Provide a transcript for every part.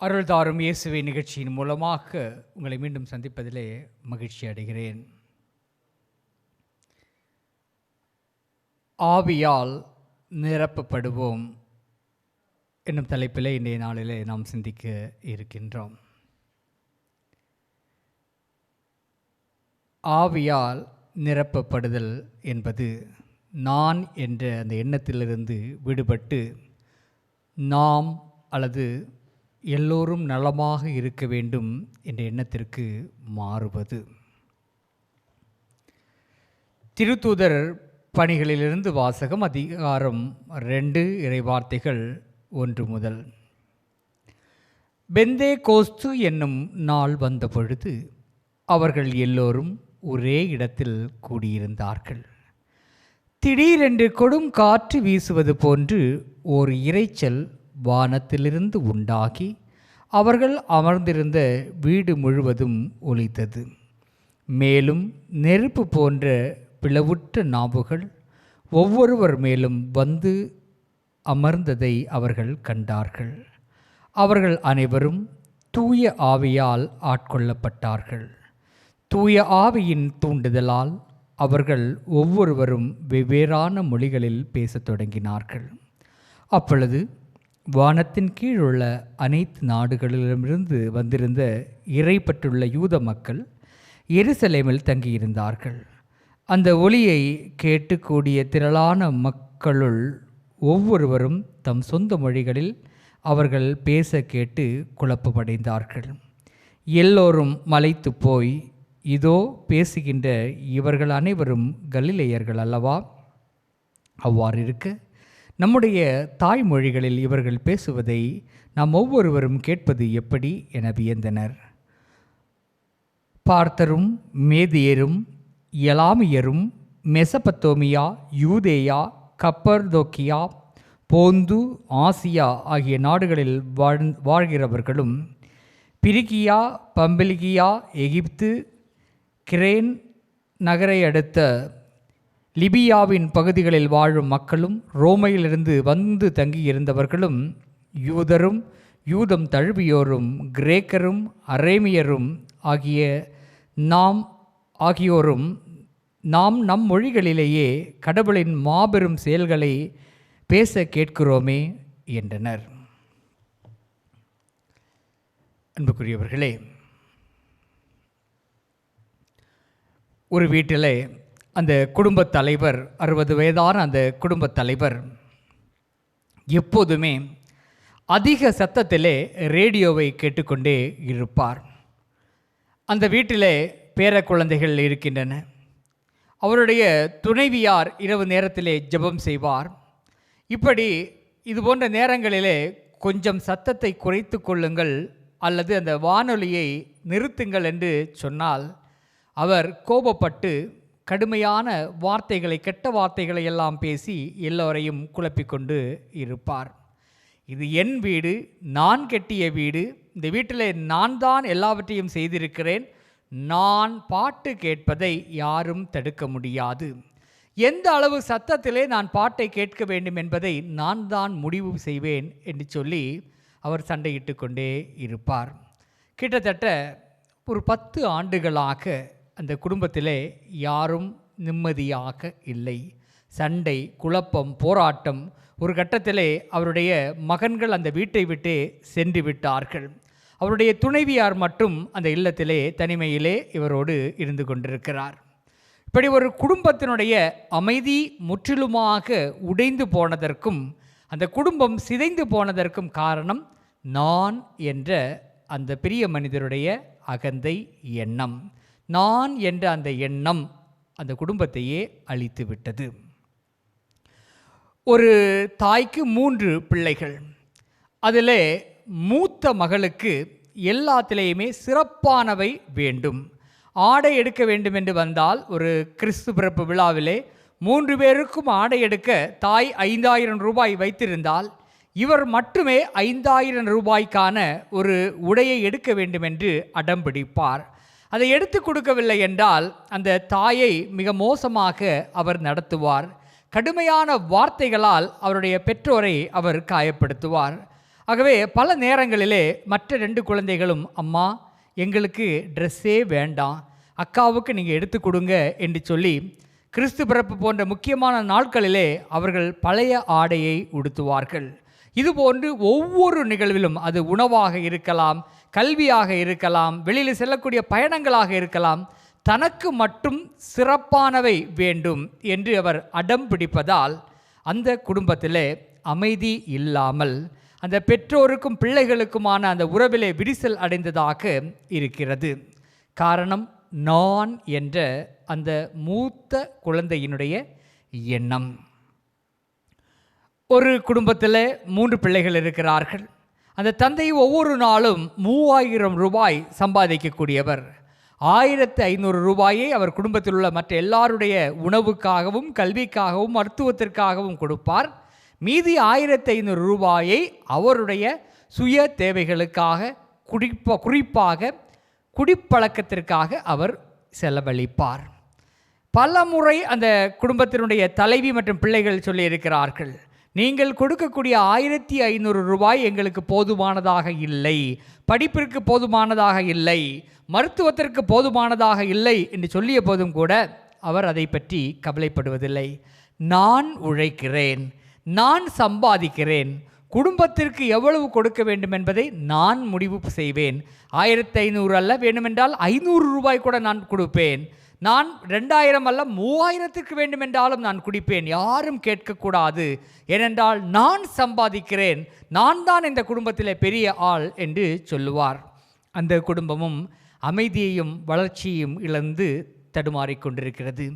அருள்தாரும் இயேசுவை நிகழ்ச்சியின் மூலமாக உங்களை மீண்டும் சந்திப்பதிலே மகிழ்ச்சி அடைகிறேன். ஆவியால் நிரப்பப்படுவோம் என்னும் தலைப்பிலே இன்றைய நாளிலே நாம் சிந்திக்க இருக்கின்றோம். ஆவியால் நிரப்பப்படுதல் என்பது நான் என்ற அந்த எண்ணத்திலிருந்து விடுபட்டு நாம் அல்லது எல்லோரும் நலமாக இருக்க வேண்டும் என்ற எண்ணத்திற்கு மாறுவது. திருத்தூதர் பணிகளிலிருந்து வாசகம் அதிகாரம் ரெண்டு இறைவார்த்தைகள் ஒன்று முதல். பெந்தே கோஸ்து என்னும் நாள் வந்த பொழுது அவர்கள் எல்லோரும் ஒரே இடத்தில் கூடியிருந்தார்கள். திடீரென்று கொடும் காற்று வீசுவது போன்று ஓர் இரைச்சல் வானத்திலிருந்து உண்டாகி அவர்கள் அமர்ந்திருந்த வீடு முழுவதும் ஒலித்தது. மேலும் நெருப்பு போன்ற பிளவுற்ற நாவுகள் ஒவ்வொருவர் மேலும் வந்து அமர்ந்ததை அவர்கள் கண்டார்கள். அவர்கள் அனைவரும் தூய ஆவியால் ஆட்கொள்ளப்பட்டார்கள். தூய ஆவியின் தூண்டுதலால் அவர்கள் ஒவ்வொருவரும் வெவ்வேறான மொழிகளில் பேசத் தொடங்கினார்கள். அப்பொழுது வானத்தின் கீழ் உள்ள அனைத்து நாடுகளிலுமிருந்து வந்திருந்த இறைப்பட்டுள்ள யூத மக்கள் எருசலேமில் தங்கியிருந்தார்கள். அந்த ஒளியை கேட்டு கூடிய திரளான மக்களுள் ஒவ்வொருவரும் தம் சொந்த மொழிகளில் அவர்கள் பேச கேட்டு குழப்பமடைந்தார்கள். எல்லோரும் மலைத்து போய் இதோ பேசுகின்ற இவர்கள் அனைவரும் கலிலேயர்கள் அல்லவா? அவ்வாறு இருக்க நம்முடைய தாய்மொழிகளில் இவர்கள் பேசுவதை நாம் ஒவ்வொருவரும் கேட்பது எப்படி என வியந்தனர். பார்த்தரும் மேதியரும் எலாமியரும் மெசபத்தோமியா யூதேயா கப்பர்தோக்கியா போந்து ஆசியா ஆகிய நாடுகளில் வாழ் வாழ்கிறவர்களும் பிரிகியா பம்பிலிகியா எகிப்து கிரேன் நகரை அடுத்த லிபியாவின் பகுதிகளில் வாழும் மக்களும் ரோமையிலிருந்து வந்து தங்கியிருந்தவர்களும் யூதரும் யூதம் தழுவியோரும் கிரேக்கரும் அரேமியரும் ஆகிய நாம் ஆகியோரும் நாம் நம் மொழிகளிலேயே கடவுளின் மாபெரும் செயல்களை பேச கேட்கிறோமே என்றனர். அன்புக்குரியவர்களே ஒரு வீட்டில் அந்த குடும்பத் தலைவர் அறுபது வயதான அந்த குடும்பத் தலைவர் எப்போதுமே அதிக சத்தத்திலே ரேடியோவை கேட்டுக்கொண்டே இருப்பார். அந்த வீட்டிலே பேர குழந்தைகள் இருக்கின்றன. அவருடைய துணைவியார் இரவு நேரத்திலே ஜெபம் செய்வார். இப்படி இது போன்ற நேரங்களிலே கொஞ்சம் சத்தத்தை குறைத்து கொள்ளுங்கள் அல்லது அந்த வானொலியை நிறுத்துங்கள் என்று சொன்னால் அவர் கோபப்பட்டு கடுமையான வார்த்தைகளை கெட்ட வார்த்தைகளை எல்லாம் பேசி எல்லோரையும் குழப்பிக்கொண்டு இருப்பார். இது என் வீடு நான் கெட்டிய வீடு. இந்த வீட்டில் நான் தான் எல்லாவற்றையும் செய்திருக்கிறேன். நான் பாட்டு கேட்பதை யாரும் தடுக்க முடியாது. எந்த அளவு சத்தத்திலே நான் பாட்டை கேட்க வேண்டும் என்பதை நான் தான் முடிவு செய்வேன் என்று சொல்லி அவர் சண்டையிட்டு கொண்டே இருப்பார். கிட்டத்தட்ட ஒரு பத்து ஆண்டுகளாக அந்த குடும்பத்திலே யாரும் நிம்மதியாக இல்லை. சண்டை குழப்பம் போராட்டம் ஒரு கட்டத்திலே அவருடைய மகன்கள் அந்த வீட்டை விட்டு சென்று விட்டார்கள். அவருடைய துணைவியார் மட்டும் அந்த இல்லத்திலே தனிமையிலே இவரோடு இருந்து கொண்டிருக்கிறார். இப்படி ஒரு குடும்பத்தினுடைய அமைதி முற்றிலுமாக உடைந்து போனதற்கும் அந்த குடும்பம் சிதைந்து போனதற்கும் காரணம் நான் என்ற அந்த பெரிய மனிதருடைய அகந்தை எண்ணம். நான் என்ற அந்த எண்ணம் அந்த குடும்பத்தையே அழித்து விட்டது. ஒரு தாய்க்கு மூன்று பிள்ளைகள். அதில் மூத்த மகளுக்கு எல்லாத்திலேயுமே சிறப்பானவை வேண்டும். ஆடை எடுக்க வேண்டும் என்று வந்தால் ஒரு கிறிஸ்து பிறப்பு விழாவிலே மூன்று பேருக்கும் ஆடை எடுக்க தாய் ஐந்தாயிரம் ரூபாய் வைத்திருந்தால் இவர் மட்டுமே ஐந்தாயிரம் ரூபாய்க்கான ஒரு உடையை எடுக்க வேண்டும் என்று பிடிப்பார். அதை எடுத்து கொடுக்கவில்லை என்றால் அந்த தாயை மிக மோசமாக அவர் நடத்துவார். கடுமையான வார்த்தைகளால் அவருடைய பெற்றோரை அவர் காயப்படுத்துவார். ஆகவே பல நேரங்களிலே மற்ற ரெண்டு குழந்தைகளும் அம்மா எங்களுக்கு ட்ரெஸ்ஸே வேண்டாம். அக்காவுக்கு நீங்கள் எடுத்து கொடுங்க என்று சொல்லி கிறிஸ்து பிறப்பு போன்ற முக்கியமான நாட்களிலே அவர்கள் பழைய ஆடையை உடுத்துவார்கள். இதுபோன்று ஒவ்வொரு நிகழ்விலும் அது உணவாக இருக்கலாம். கல்வியாக இருக்கலாம் வெளியில் செல்லக்கூடிய பயணங்களாக இருக்கலாம் தனக்கு மட்டும் சிறப்பானவை வேண்டும் என்று அவர் அடம் பிடிப்பதால் அந்த குடும்பத்திலே அமைதி இல்லாமல் அந்த பெற்றோருக்கும் பிள்ளைகளுக்குமான அந்த உறவிலே விரிசல் அடைந்ததாக இருக்கிறது. காரணம் நான் என்ற அந்த மூத்த குழந்தையினுடைய எண்ணம். ஒரு குடும்பத்தில் மூன்று பிள்ளைகள் இருக்கிறார்கள். அந்த தந்தை ஒவ்வொரு நாளும் மூவாயிரம் ரூபாய் சம்பாதிக்கக்கூடியவர். ஆயிரத்து ஐநூறு ரூபாயை அவர் குடும்பத்தில் உள்ள மற்ற எல்லாருடைய உணவுக்காகவும் கல்விக்காகவும் மருத்துவத்திற்காகவும் கொடுப்பார். மீதி ஆயிரத்து ஐநூறு ரூபாயை அவருடைய சுய தேவைகளுக்காக குடிப்ப குறிப்பாக குடிப்பழக்கத்திற்காக அவர் செலவழிப்பார். பல முறை அந்த குடும்பத்தினுடைய தலைவி மற்றும் பிள்ளைகள் சொல்லியிருக்கிறார்கள். நீங்கள் கொடுக்கக்கூடிய ஆயிரத்தி ஐநூறு ரூபாய் எங்களுக்கு போதுமானதாக இல்லை. படிப்பிற்கு போதுமானதாக இல்லை. மருத்துவத்திற்கு போதுமானதாக இல்லை என்று சொல்லிய போதும் கூட அவர் அதை பற்றி கவலைப்படுவதில்லை. நான் உழைக்கிறேன். நான் சம்பாதிக்கிறேன். குடும்பத்திற்கு எவ்வளவு கொடுக்க வேண்டும் என்பதை நான் முடிவு செய்வேன். ஆயிரத்தி ஐநூறு அல்ல வேண்டுமென்றால் ஐநூறு ரூபாய் கூட நான் கொடுப்பேன். நான் ரெண்டாயிரம் அல்ல மூவாயிரத்துக்கு வேண்டுமென்றாலும் நான் குடிப்பேன் யாரும் கேட்கக்கூடாது. ஏனென்றால் நான் சம்பாதிக்கிறேன் நான் தான் இந்த குடும்பத்தில் பெரிய ஆள் என்று சொல்லுவார். அந்த குடும்பமும் அமைதியையும் வளர்ச்சியையும் இழந்து தடுமாறிக்கொண்டிருக்கிறது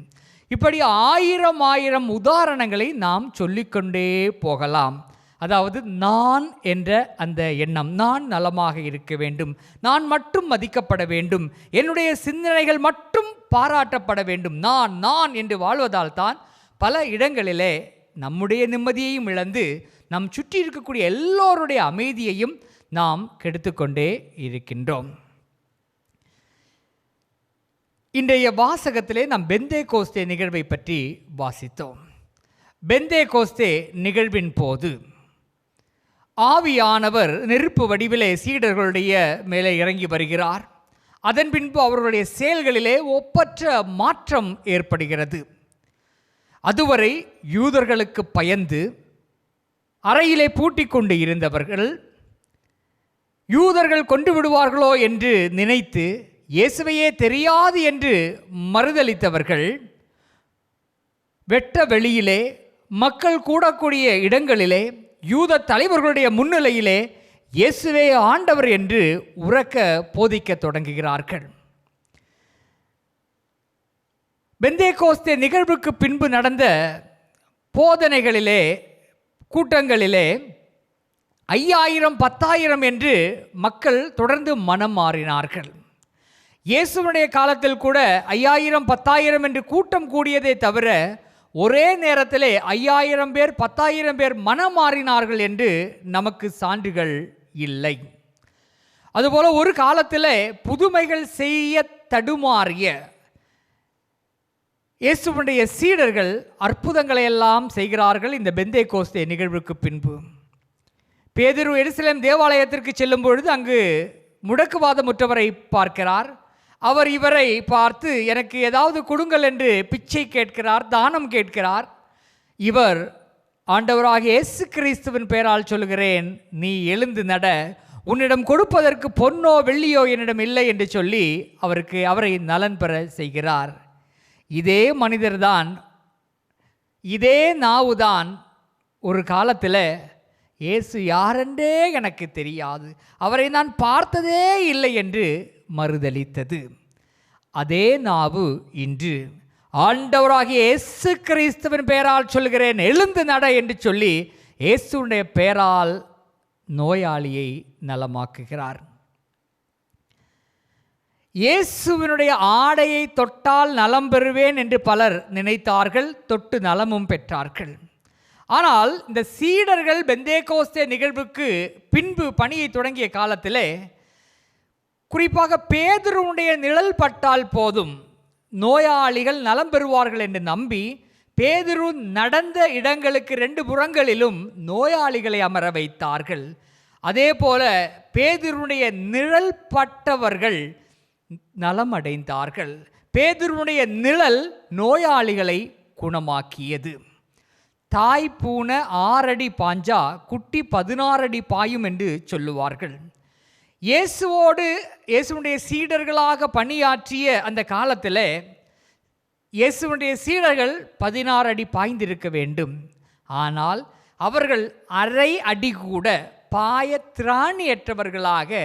இப்படி ஆயிரம் ஆயிரம் உதாரணங்களை நாம் சொல்லிக்கொண்டே போகலாம். அதாவது நான் என்ற அந்த எண்ணம் நான் நலமாக இருக்க வேண்டும் நான் மட்டும் மதிக்கப்பட வேண்டும் என்னுடைய சிந்தனைகள் மட்டும் பாராட்டப்பட வேண்டும் நான் நான் என்று வாழ்வதால் தான் பல இடங்களிலே நம்முடைய நிம்மதியையும் இழந்து நம் சுற்றி இருக்கக்கூடிய எல்லோருடைய அமைதியையும் நாம் கெடுத்துக்கொண்டே இருக்கின்றோம். இன்றைய வாசகத்திலே நாம் பெந்தே கோஸ்தே நிகழ்வை பற்றி வாசித்தோம். பெந்தே கோஸ்தே நிகழ்வின் போது ஆவியானவர் நெருப்பு வடிவிலே சீடர்களுடைய மேலே இறங்கி வருகிறார். அதன் பின்பு அவர்களுடைய செயல்களிலே ஒப்பற்ற மாற்றம் ஏற்படுகிறது. அதுவரை யூதர்களுக்கு பயந்து அறையிலே பூட்டிக்கொண்டு இருந்தவர்கள் யூதர்கள் கொண்டு விடுவார்களோ என்று நினைத்து இயேசுவையே தெரியாது என்று மறுதளித்தவர்கள் வெட்ட வெளியிலே மக்கள் கூடக்கூடிய இடங்களிலே யூத தலைவர்களுடைய முன்னிலையிலே இயேசுவே ஆண்டவர் என்று உறக்க போதிக்க தொடங்குகிறார்கள். பெந்தேகோஸ்தே நிகழ்வுக்கு பின்பு நடந்த போதனைகளிலே கூட்டங்களிலே ஐயாயிரம் பத்தாயிரம் என்று மக்கள் தொடர்ந்து மனம் மாறினார்கள். இயேசுவனுடைய காலத்தில் கூட ஐயாயிரம் பத்தாயிரம் என்று கூட்டம் கூடியதே தவிர ஒரே நேரத்திலே ஐயாயிரம் பேர் பத்தாயிரம் பேர் மனம் மாறினார்கள் என்று நமக்கு சான்றுகள் இல்லை. அதுபோல ஒரு காலத்தில் புதுமைகள் செய்ய தடுமாறிய இயேசுவனுடைய சீடர்கள் அற்புதங்களை எல்லாம் செய்கிறார்கள் இந்த பெந்தே கோஸ்தே நிகழ்வுக்கு பின்பு. பேதிரு எருசலேம் தேவாலயத்திற்கு செல்லும் பொழுது அங்கு முடக்குவாதமுற்றவரை பார்க்கிறார். அவர் இவரை பார்த்து எனக்கு ஏதாவது கொடுங்கள் என்று பிச்சை கேட்கிறார் தானம் கேட்கிறார். இவர் ஆண்டவராக இயேசு கிறிஸ்துவின் பெயரால் சொல்கிறேன் நீ எழுந்து நட. உன்னிடம் கொடுப்பதற்கு பொன்னோ வெள்ளியோ என்னிடம் இல்லை என்று சொல்லி அவருக்கு அவரை நலன் பெற செய்கிறார். இதே மனிதர்தான் இதே நாவுதான் ஒரு காலத்தில் இயேசு யாரென்றே எனக்கு தெரியாது. அவரை நான் பார்த்ததே இல்லை என்று மறுதலித்தது. அதே நாவு இன்று ஆண்டவராகிய இயேசு கிறிஸ்துவின் பெயரால் சொல்கிறேன். எழுந்து நட என்று சொல்லி இயேசுடைய பெயரால் நோயாளியை நலமாக்குகிறார். இயேசுவினுடைய ஆடையை தொட்டால் நலம் பெறுவேன் என்று பலர் நினைத்தார்கள். தொட்டு நலமும் பெற்றார்கள். ஆனால் இந்த சீடர்கள் பெந்தேகோஸ்தே நிகழ்வுக்கு பின்பு பணியை தொடங்கிய காலத்திலே குறிப்பாக பேதுருவுடைய நிழல் பட்டால் போதும். நோயாளிகள் நலம் பெறுவார்கள் என்று நம்பி பேதுரு நடந்த இடங்களுக்கு ரெண்டு புறங்களிலும் நோயாளிகளை அமர வைத்தார்கள். அதே போல பேதுருடைய நிழல் பட்டவர்கள் நலமடைந்தார்கள் பேதுருடைய நிழல் நோயாளிகளை குணமாக்கியது. தாய் பூனை ஆறடி பாஞ்சா குட்டி பதினாறடி பாயும் என்று சொல்லுவார்கள். இயேசுவோடு இயேசுடைய சீடர்களாக பணியாற்றிய அந்த காலத்தில் இயேசுடைய சீடர்கள் பதினாறு அடி பாய்ந்திருக்க வேண்டும். ஆனால் அவர்கள் அரை அடி கூட பாய திராணியற்றவர்களாக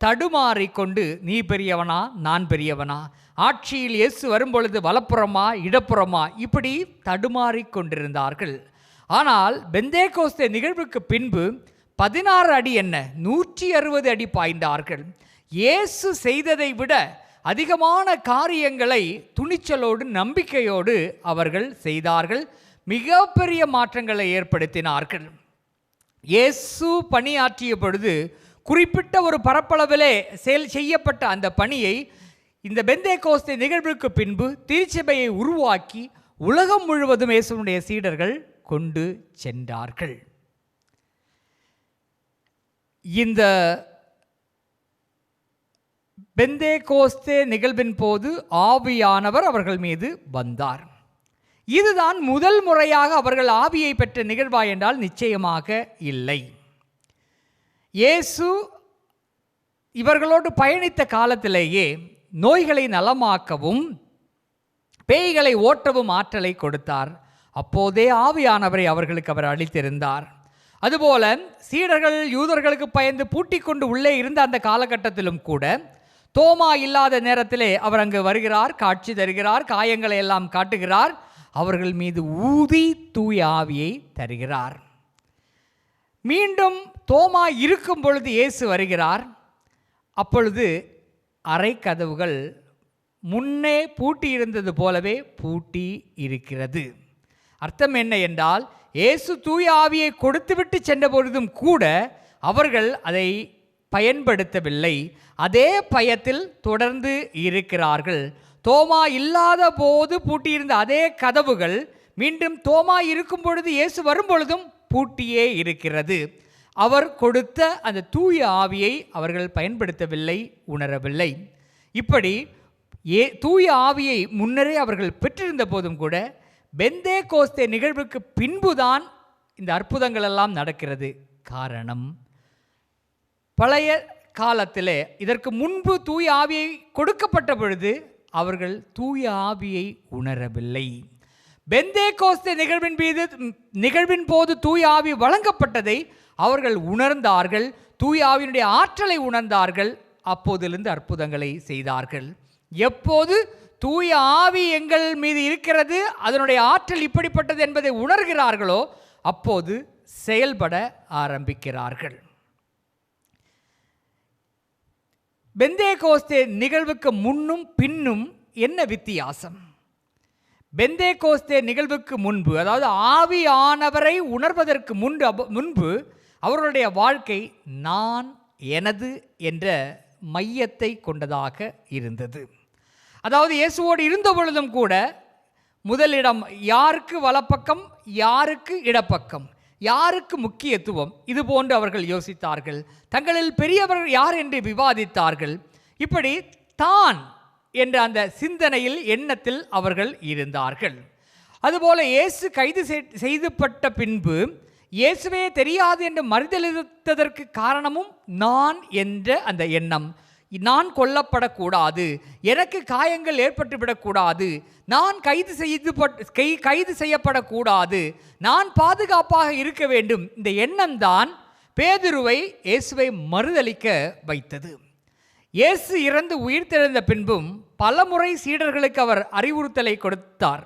தடுமாறிக்கொண்டு நீ பெரியவனா நான் பெரியவனா? ஆட்சியில் இயேசு வரும்பொழுது வலப்புறமா இடப்புறமா? இப்படி தடுமாறிக் கொண்டிருந்தார்கள் ஆனால் பெந்தேகோஸ்தே நிகழ்வுக்கு பின்பு பதினாறு அடி என்ன? நூற்றி அறுபது அடி பாய்ந்தார்கள். இயேசு செய்ததை விட அதிகமான காரியங்களை துணிச்சலோடு நம்பிக்கையோடு அவர்கள் செய்தார்கள். மிகப்பெரிய மாற்றங்களை ஏற்படுத்தினார்கள். இயேசு பணியாற்றிய பொழுது குறிப்பிட்ட ஒரு பரப்பளவிலே செயல் செய்யப்பட்ட அந்த பணியை இந்த பெந்தே கோஸ்தை நிகழ்வுக்கு பின்பு திருச்சபையை உருவாக்கி உலகம் முழுவதும் இயேசுனுடைய சீடர்கள் கொண்டு சென்றார்கள். இந்த பெந்தே கோஸ்தே நிகழ்வின் போது ஆவியானவர் அவர்கள் மீது வந்தார். இதுதான் முதல் முறையாக அவர்கள் ஆவியை பெற்ற நிகழ்வா என்றால் நிச்சயமாக இல்லை. இயேசு இவர்களோடு பயணித்த காலத்திலேயே நோய்களை நலமாக்கவும் பேய்களை ஓட்டவும் ஆற்றலை கொடுத்தார். அப்போதே ஆவியானவரை அவர்களுக்கு அவர் அளித்திருந்தார். அதுபோல சீடர்கள் யூதர்களுக்கு பயந்து பூட்டிக் கொண்டு உள்ளே இருந்த அந்த காலகட்டத்திலும் கூட தோமா இல்லாத நேரத்திலே அவர் அங்கு வருகிறார் காட்சி தருகிறார் காயங்களை எல்லாம் காட்டுகிறார். அவர்கள் மீது ஊதி தூய ஆவியை தருகிறார். மீண்டும் தோமா இருக்கும் பொழுது இயேசு வருகிறார். அப்பொழுது அறை கதவுகள் முன்னே பூட்டி இருந்தது போலவே பூட்டி இருக்கிறது. அர்த்தம் என்ன என்றால் இயேசு தூய ஆவியை கொடுத்துவிட்டு சென்ற பொழுதும் கூட அவர்கள் அதை பயன்படுத்தவில்லை. அதே பயத்தில் தொடர்ந்து இருக்கிறார்கள். தோமா இல்லாத போது பூட்டியிருந்த அதே கதவுகள் மீண்டும் தோமா இருக்கும் பொழுது இயேசு வரும் பொழுதும் பூட்டியே இருக்கிறது. அவர் கொடுத்த அந்த தூய ஆவியை அவர்கள் பயன்படுத்தவில்லை உணரவில்லை. இப்படி ஏ தூய ஆவியை முன்னரே அவர்கள் பெற்றிருந்த போதும் கூட பெந்தே கோஸ்தே நிகழ்வுக்கு பின்புதான் இந்த அற்புதங்கள் எல்லாம் நடக்கிறது. காரணம் பழைய காலத்திலே இதற்கு முன்பு தூய ஆவியை கொடுக்கப்பட்ட பொழுது அவர்கள் தூய ஆவியை உணரவில்லை. பெந்தே கோஸ்தே நிகழ்வின் மீது நிகழ்வின் போது தூய ஆவி வழங்கப்பட்டதை அவர்கள் உணர்ந்தார்கள். தூய ஆவியினுடைய ஆற்றலை உணர்ந்தார்கள். அப்போதிலிருந்து அற்புதங்களை செய்தார்கள். எப்போது? தூய ஆவி எங்கள் மீது இருக்கிறது அதனுடைய ஆற்றல் இப்படிப்பட்டது என்பதை உணர்கிறார்களோ அப்போது செயல்பட ஆரம்பிக்கிறார்கள். பெந்தே கோஸ்தே நிகழ்வுக்கு முன்னும் பின்னும் என்ன வித்தியாசம்? பெந்தே கோஸ்தே நிகழ்வுக்கு முன்பு அதாவது ஆவியானவரை உணர்வதற்கு முன்பு முன்பு அவர்களுடைய வாழ்க்கை நான் எனது என்ற மையத்தை கொண்டதாக இருந்தது. அதாவது இயேசுவோடு இருந்த பொழுதும் கூட முதலிடம் யாருக்கு வலப்பக்கம் யாருக்கு இடப்பக்கம் யாருக்கு முக்கியத்துவம் இது போன்று அவர்கள் யோசித்தார்கள். தங்களில் பெரியவர்கள் யார் என்று விவாதித்தார்கள். இப்படி தான் என்ற அந்த சிந்தனையில் எண்ணத்தில் அவர்கள் இருந்தார்கள். அதுபோல இயேசு கைது செய்துப்பட்ட பின்பு இயேசுவே தெரியாது என்று மறுதளித்ததற்கு காரணமும் நான் என்ற அந்த எண்ணம். நான் கொல்லப்படக்கூடாது எனக்கு காயங்கள் ஏற்பட்டுவிடக்கூடாது நான் கைது செய்து கை கைது செய்யப்படக்கூடாது நான் பாதுகாப்பாக இருக்க வேண்டும். இந்த எண்ணம் தான் பேதுருவை இயேசுவை மறுதளிக்க வைத்தது. இயேசு இறந்து உயிர்த்தெழுந்த பின்பும் பலமுறை சீடர்களுக்கு அவர் அறிவுறுத்தலை கொடுத்தார்.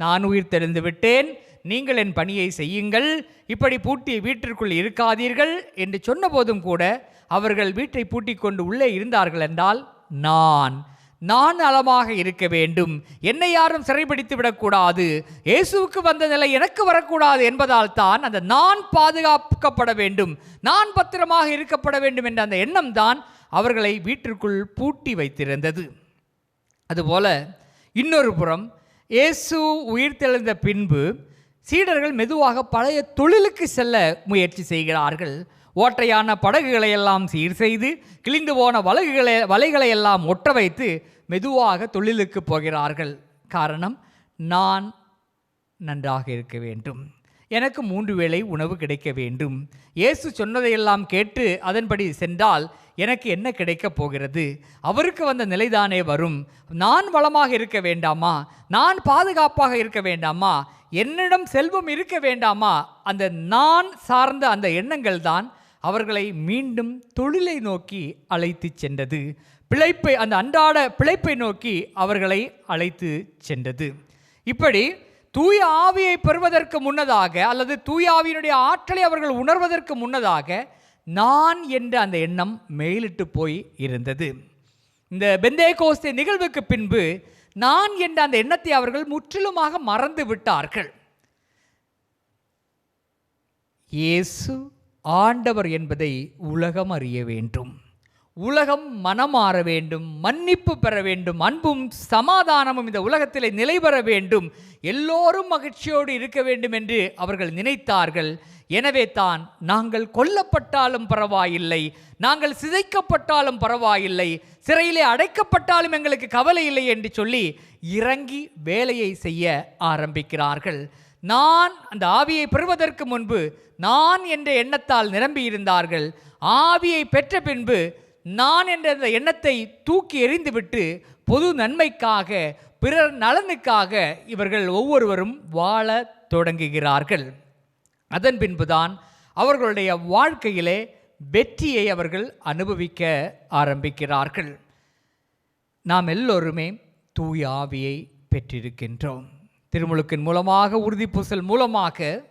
நான் உயிர்த்தெழுந்து விட்டேன் நீங்கள் என் பணியை செய்யுங்கள். இப்படி பூட்டி வீட்டிற்குள் இருக்காதீர்கள் என்று சொன்னபோதும் கூட அவர்கள் வீட்டை பூட்டிக் கொண்டு உள்ளே இருந்தார்கள் என்றால் நான் நான் நலமாக இருக்க வேண்டும். என்னை யாரும் சிறைபிடித்து விடக்கூடாது. இயேசுவுக்கு வந்த நிலை எனக்கு வரக்கூடாது என்பதால் தான் அந்த நான் பாதுகாக்கப்பட வேண்டும். நான் பத்திரமாக இருக்கப்பட வேண்டும் என்ற அந்த எண்ணம் தான் அவர்களை வீட்டிற்குள் பூட்டி வைத்திருந்தது. அதுபோல இன்னொரு புறம் இயேசு உயிர்த்தெழுந்த பின்பு சீடர்கள் மெதுவாக பழைய தொழிலுக்கு செல்ல முயற்சி செய்கிறார்கள். ஓட்டையான படகுகளை எல்லாம் சீர் செய்து கிழிந்து போன வலகுகளை வலைகளை எல்லாம் ஒட்ட வைத்து மெதுவாக தொழிலுக்கு போகிறார்கள். காரணம் நான் நன்றாக இருக்க வேண்டும். எனக்கு மூன்று வேளை உணவு கிடைக்க வேண்டும். இயேசு சொன்னதையெல்லாம் கேட்டு அதன்படி சென்றால் எனக்கு என்ன கிடைக்கப் போகிறது? அவருக்கு வந்த நிலைதானே வரும். நான் வளமாக இருக்க வேண்டாமா? நான் பாதுகாப்பாக இருக்க வேண்டாமா? என்னிடம் செல்வம் இருக்க வேண்டாமா? அந்த நான் சார்ந்த அந்த எண்ணங்கள் தான் அவர்களை மீண்டும் தொழிலை நோக்கி அழைத்து சென்றது. பிழைப்பை அந்த அன்றாட பிழைப்பை நோக்கி அவர்களை அழைத்து சென்றது. இப்படி தூய ஆவியை பெறுவதற்கு முன்னதாக அல்லது தூய ஆவியினுடைய ஆற்றலை அவர்கள் உணர்வதற்கு முன்னதாக நான் என்ற அந்த எண்ணம் மேலிட்டு போய் இருந்தது. இந்த பெந்தே கோஸ்தே நிகழ்வுக்கு பின்பு நான் என்ற அந்த எண்ணத்தை அவர்கள் முற்றிலுமாக மறந்து விட்டார்கள். இயேசு ஆண்டவர் என்பதை உலகம் அறிய வேண்டும். உலகம் மனமாற வேண்டும் மன்னிப்பு பெற வேண்டும் அன்பும் சமாதானமும் இந்த உலகத்திலே நிலை பெற வேண்டும் எல்லோரும் மகிழ்ச்சியோடு இருக்க வேண்டும் என்று அவர்கள் நினைத்தார்கள். எனவே தான் நாங்கள் கொல்லப்பட்டாலும் பரவாயில்லை நாங்கள் சிதைக்கப்பட்டாலும் பரவாயில்லை சிறையிலே அடைக்கப்பட்டாலும் எங்களுக்கு கவலை இல்லை என்று சொல்லி இறங்கி வேலையை செய்ய ஆரம்பிக்கிறார்கள். நான் அந்த ஆவியை பெறுவதற்கு முன்பு நான் என்ற எண்ணத்தால் நிரம்பியிருந்தார்கள். ஆவியை பெற்ற பின்பு நான் என்ற அந்த எண்ணத்தை தூக்கி எறிந்துவிட்டு பொது நன்மைக்காக பிறர் நலனுக்காக இவர்கள் ஒவ்வொருவரும் வாழ தொடங்குகிறார்கள். அதன் பின்புதான் அவர்களுடைய வாழ்க்கையிலே வெற்றியை அவர்கள் அனுபவிக்க ஆரம்பிக்கிறார்கள். நாம் எல்லோருமே தூய ஆவியை பெற்றிருக்கின்றோம். திருமுழுக்கின் மூலமாக உறுதிப்பூசல் மூலமாக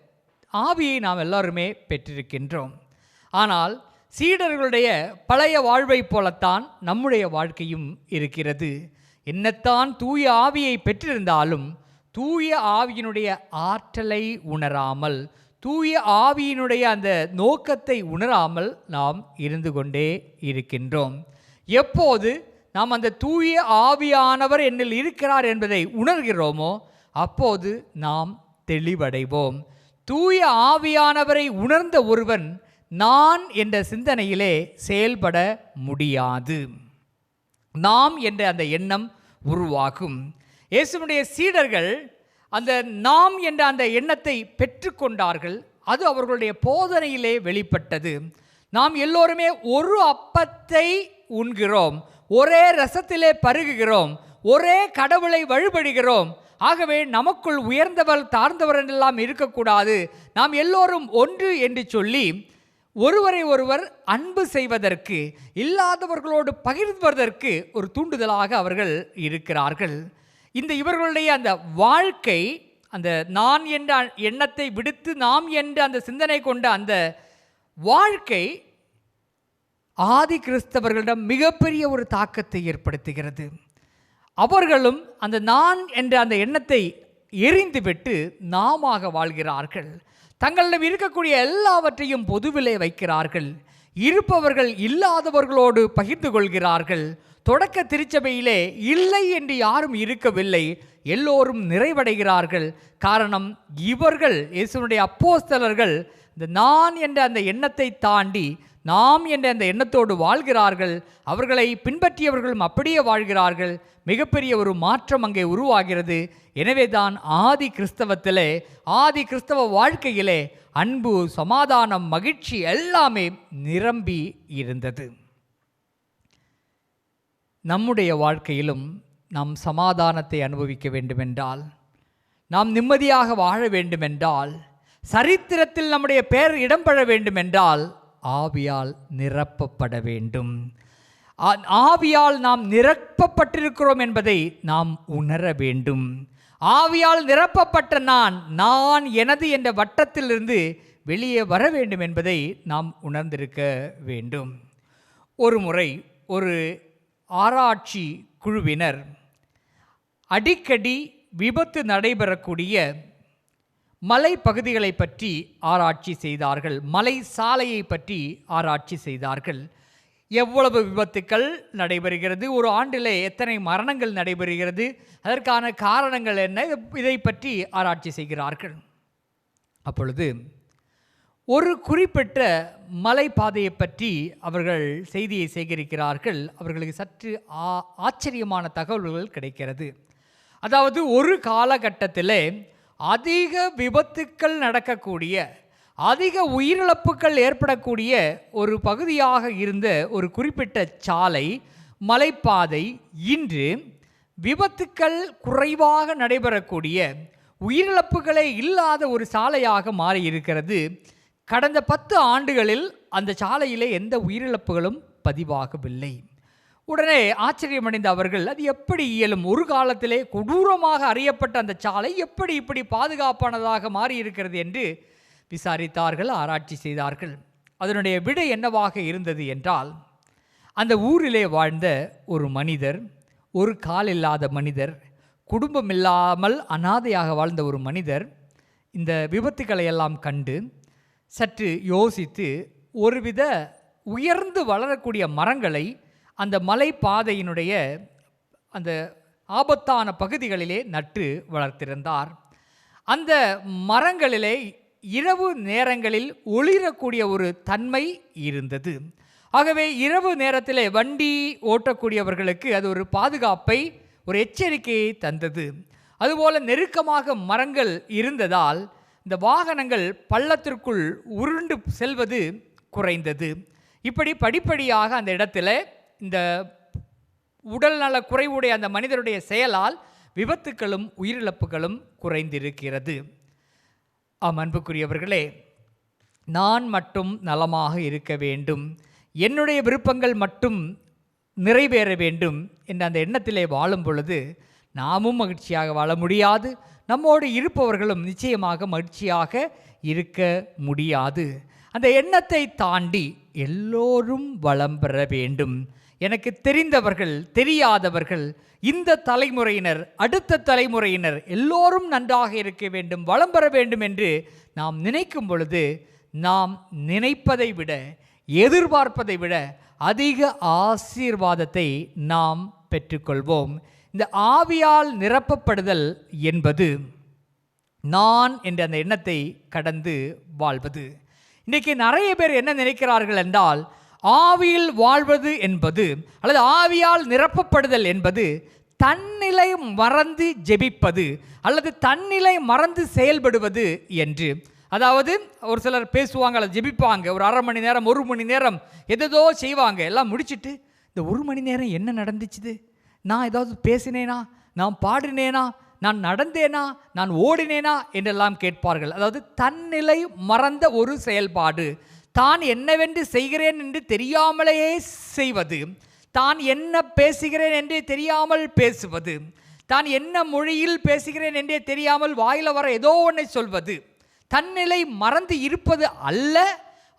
ஆவியை நாம் எல்லாருமே பெற்றிருக்கின்றோம். ஆனால் சீடர்களுடைய பழைய வாழ்வைப் போலத்தான் நம்முடைய வாழ்க்கையும் இருக்கிறது. என்னத்தான் தூய ஆவியை பெற்றிருந்தாலும் தூய ஆவியினுடைய ஆற்றலை உணராமல் தூய ஆவியினுடைய அந்த நோக்கத்தை உணராமல் நாம் இருந்து கொண்டே இருக்கின்றோம். எப்போது நாம் அந்த தூய ஆவியானவர் என்னில் இருக்கிறார் என்பதை உணர்கிறோமோ அப்போது நாம் தெளிவடைவோம். தூய ஆவியானவரை உணர்ந்த ஒருவன் நான் என்ற சிந்தனையிலே செயல்பட முடியாது. நாம் என்ற அந்த எண்ணம் உருவாகும். இயேசுனுடைய சீடர்கள் அந்த நாம் என்ற அந்த எண்ணத்தை பெற்றுக்கொண்டார்கள். அது அவர்களுடைய போதனையிலே வெளிப்பட்டது. நாம் எல்லோருமே ஒரு அப்பத்தை உண்கிறோம். ஒரே ரசத்திலே பருகுகிறோம். ஒரே கடவுளை வழிபடுகிறோம். ஆகவே நமக்குள் உயர்ந்தவர் தாழ்ந்தவர் என்றெல்லாம் இருக்கக்கூடாது. நாம் எல்லோரும் ஒன்று என்று சொல்லி ஒருவரை ஒருவர் அன்பு செய்வதற்கு இல்லாதவர்களோடு பகிர்வதற்கு ஒரு தூண்டுதலாக அவர்கள் இருக்கிறார்கள். இந்த இவர்களுடைய அந்த வாழ்க்கை அந்த நான் என்ற எண்ணத்தை விடுத்து நாம் என்ற அந்த சிந்தனை கொண்ட அந்த வாழ்க்கை ஆதி கிறிஸ்தவர்களிடம் மிகப்பெரிய ஒரு தாக்கத்தை ஏற்படுத்துகிறது. அவர்களும் அந்த நான் என்ற அந்த எண்ணத்தை எரிந்துவிட்டு நாமாக வாழ்கிறார்கள். தங்களிடம் இருக்கக்கூடிய எல்லாவற்றையும் பொதுவிலே வைக்கிறார்கள். இருப்பவர்கள் இல்லாதவர்களோடு பகிர்ந்து கொள்கிறார்கள். தொடக்க திருச்சபையிலே இல்லை என்று யாரும் இருக்கவில்லை. எல்லோரும் நிறைவடைகிறார்கள். காரணம் இவர்கள் இயேசுனுடைய அப்போஸ்தலர்கள் இந்த நான் என்ற அந்த எண்ணத்தை தாண்டி நாம் என்ற அந்த எண்ணத்தோடு வாழ்கிறார்கள் அவர்களை பின்பற்றியவர்களும் அப்படியே வாழ்கிறார்கள். மிகப்பெரிய ஒரு மாற்றம் அங்கே உருவாகிறது. எனவே தான் ஆதி கிறிஸ்தவத்திலே ஆதி கிறிஸ்தவ வாழ்க்கையிலே அன்பு சமாதானம் மகிழ்ச்சி எல்லாமே நிரம்பி இருந்தது. நம்முடைய வாழ்க்கையிலும் நாம் சமாதானத்தை அனுபவிக்க வேண்டுமென்றால் நாம் நிம்மதியாக வாழ வேண்டுமென்றால் சரித்திரத்தில் நம்முடைய பெயர் இடம்பெற வேண்டுமென்றால் ஆவியால் நிரப்பப்பட வேண்டும். ஆவியால் நாம் நிரப்பப்பட்டிருக்கிறோம் என்பதை நாம் உணர வேண்டும். ஆவியால் நிரப்பப்பட்ட நான் நான் எனது என்ற வட்டத்திலிருந்து வெளியே வர வேண்டும் என்பதை நாம் உணர்ந்திருக்க வேண்டும். ஒரு முறை ஒரு ஆராய்ச்சி குழுவினர் அடிக்கடி விபத்து நடைபெறக்கூடிய மலை பகுதிகளை பற்றி ஆராய்ச்சி செய்தார்கள். மலை சாலையை பற்றி ஆராய்ச்சி செய்தார்கள். எவ்வளவு விபத்துக்கள் நடைபெறுகிறது? ஒரு ஆண்டிலே எத்தனை மரணங்கள் நடைபெறுகிறது? அதற்கான காரணங்கள் என்ன? இதை பற்றி ஆராய்ச்சி செய்கிறார்கள். அப்பொழுது ஒரு குறிப்பிட்ட மலைப்பாதையை பற்றி அவர்கள் செய்தியை சேகரிக்கிறார்கள். அவர்களுக்கு சற்று ஆ ஆச்சரியமான தகவல்கள் கிடைக்கிறது. அதாவது ஒரு காலகட்டத்தில் அதிக விபத்துக்கள் நடக்கக்கூடிய அதிக உயிரிழப்புகள் ஏற்படக்கூடிய ஒரு பகுதியாக இருந்த ஒரு குறிப்பிட்ட சாலை மலைப்பாதை இன்று விபத்துக்கள் குறைவாக நடைபெறக்கூடிய உயிரிழப்புகளே இல்லாத ஒரு சாலையாக மாறியிருக்கிறது. கடந்த பத்து ஆண்டுகளில் அந்த சாலையிலே எந்த உயிரிழப்புகளும் பதிவாகவில்லை. உடனே ஆச்சரியமடைந்த அவர்கள் அது எப்படி இயலும்? ஒரு காலத்திலே கொடூரமாக அறியப்பட்ட அந்த சாலை எப்படி இப்படி பாதுகாப்பானதாக மாறியிருக்கிறது? என்று விசாரித்தார்கள் ஆராய்ச்சி செய்தார்கள். அதனுடைய விடை என்னவாக இருந்தது என்றால் அந்த ஊரிலே வாழ்ந்த ஒரு மனிதர் ஒரு கால் இல்லாத மனிதர் குடும்பம் இல்லாமல் அனாதையாக வாழ்ந்த ஒரு மனிதர் இந்த விபத்துக்களை எல்லாம் கண்டு சற்று யோசித்து ஒருவித உயர்ந்து வளரக்கூடிய மரங்களை அந்த மலை பாதையினுடைய அந்த ஆபத்தான பகுதிகளிலே நட்டு வளர்த்திருந்தார். அந்த மரங்களிலே இரவு நேரங்களில் ஒளிரக்கூடிய ஒரு தன்மை இருந்தது. ஆகவே இரவு நேரத்தில் வண்டி ஓட்டக்கூடியவர்களுக்கு அது ஒரு பாதுகாப்பை ஒரு எச்சரிக்கையை தந்தது. அதுபோல நெருக்கமாக மரங்கள் இருந்ததால் இந்த வாகனங்கள் பள்ளத்திற்குள் உருண்டு செல்வது குறைந்தது. இப்படி படிப்படியாக அந்த இடத்துல இந்த உடல்நல குறைவுடைய அந்த மனிதருடைய செயலால் விபத்துக்களும் உயிரிழப்புகளும் குறைந்திருக்கிறது. ஆம் அன்புக்குரியவர்களே நான் மட்டும் நலமாக இருக்க வேண்டும். என்னுடைய விருப்பங்கள் மட்டும் நிறைவேற வேண்டும் என்ற அந்த எண்ணத்திலே வாழும் பொழுது நாமும் மகிழ்ச்சியாக வாழ முடியாது. நம்மோடு இருப்பவர்களும் நிச்சயமாக மகிழ்ச்சியாக இருக்க முடியாது. அந்த எண்ணத்தை தாண்டி எல்லோரும் வளம் பெற வேண்டும். எனக்கு தெரிந்தவர்கள் தெரியாதவர்கள் இந்த தலைமுறையினர் அடுத்த தலைமுறையினர் எல்லோரும் நன்றாக இருக்க வேண்டும் வளம் பெற வேண்டும் என்று நாம் நினைக்கும் பொழுது நாம் நினைப்பதை விட எதிர்பார்ப்பதை விட அதிக ஆசீர்வாதத்தை நாம் பெற்றுக்கொள்வோம். இந்த ஆவியால் நிரப்பப்படுதல் என்பது நான் என்ற அந்த எண்ணத்தை கடந்து வாழ்வது. இன்றைக்கி நிறைய பேர் என்ன நினைக்கிறார்கள் என்றால் ஆவியில் வாழ்வது என்பது அல்லது ஆவியால் நிரப்பப்படுதல் என்பது தன்னிலை மறந்து ஜெபிப்பது அல்லது தன்னிலை மறந்து செயல்படுவது என்று. அதாவது ஒரு சிலர் பேசுவாங்க அல்லது ஜெபிப்பாங்க. ஒரு அரை மணி நேரம் ஒரு மணி நேரம் எதேதோ செய்வாங்க. எல்லாம் முடிச்சிட்டு இந்த ஒரு மணி நேரம் என்ன நடந்துச்சுது? நான் ஏதாவது பேசினேனா? நான் பாடினேனா? நான் நடந்தேனா? நான் ஓடினேனா? என்றெல்லாம் கேட்பார்கள். அதாவது தன்னிலை மறந்த ஒரு செயல்பாடு. தான் என்னவென்று செய்கிறேன் என்று தெரியாமலேயே செய்வது தான் என்ன பேசுகிறேன் என்றே தெரியாமல் பேசுவது தான் என்ன மொழியில் பேசுகிறேன் என்றே தெரியாமல் வாயில வர ஏதோ ஒன்றை சொல்வது தன்னிலை மறந்து இருப்பது அல்ல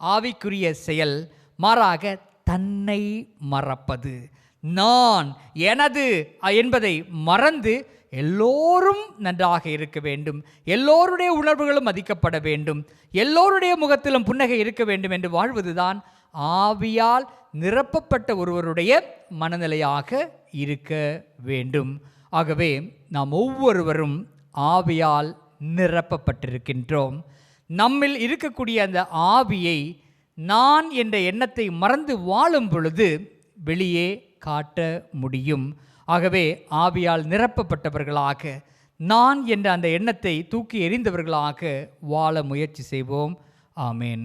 ஆவிக்குரிய செயல் மாறாக தன்னை மறப்பது. நான் எனது என்பதை மறந்து எல்லோரும் நன்றாக இருக்க வேண்டும். எல்லோருடைய உணர்வுகளும் மதிக்கப்பட வேண்டும். எல்லோருடைய முகத்திலும் புன்னகை இருக்க வேண்டும் என்று வாழ்வதுதான் ஆவியால் நிரப்பப்பட்ட ஒருவருடைய மனநிலையாக இருக்க வேண்டும். ஆகவே நாம் ஒவ்வொருவரும் ஆவியால் நிரப்பப்பட்டிருக்கின்றோம். நம்மில் இருக்கக்கூடிய அந்த ஆவியை நான் என்ற எண்ணத்தை மறந்து வாழும் பொழுது வெளியே காட்ட முடியும். ஆகவே ஆவியால் நிரப்பப்பட்டவர்களாக நான் என்ற அந்த எண்ணத்தை தூக்கி எறிந்தவர்களாக வாழ முயற்சி செய்வோம். ஆமேன்.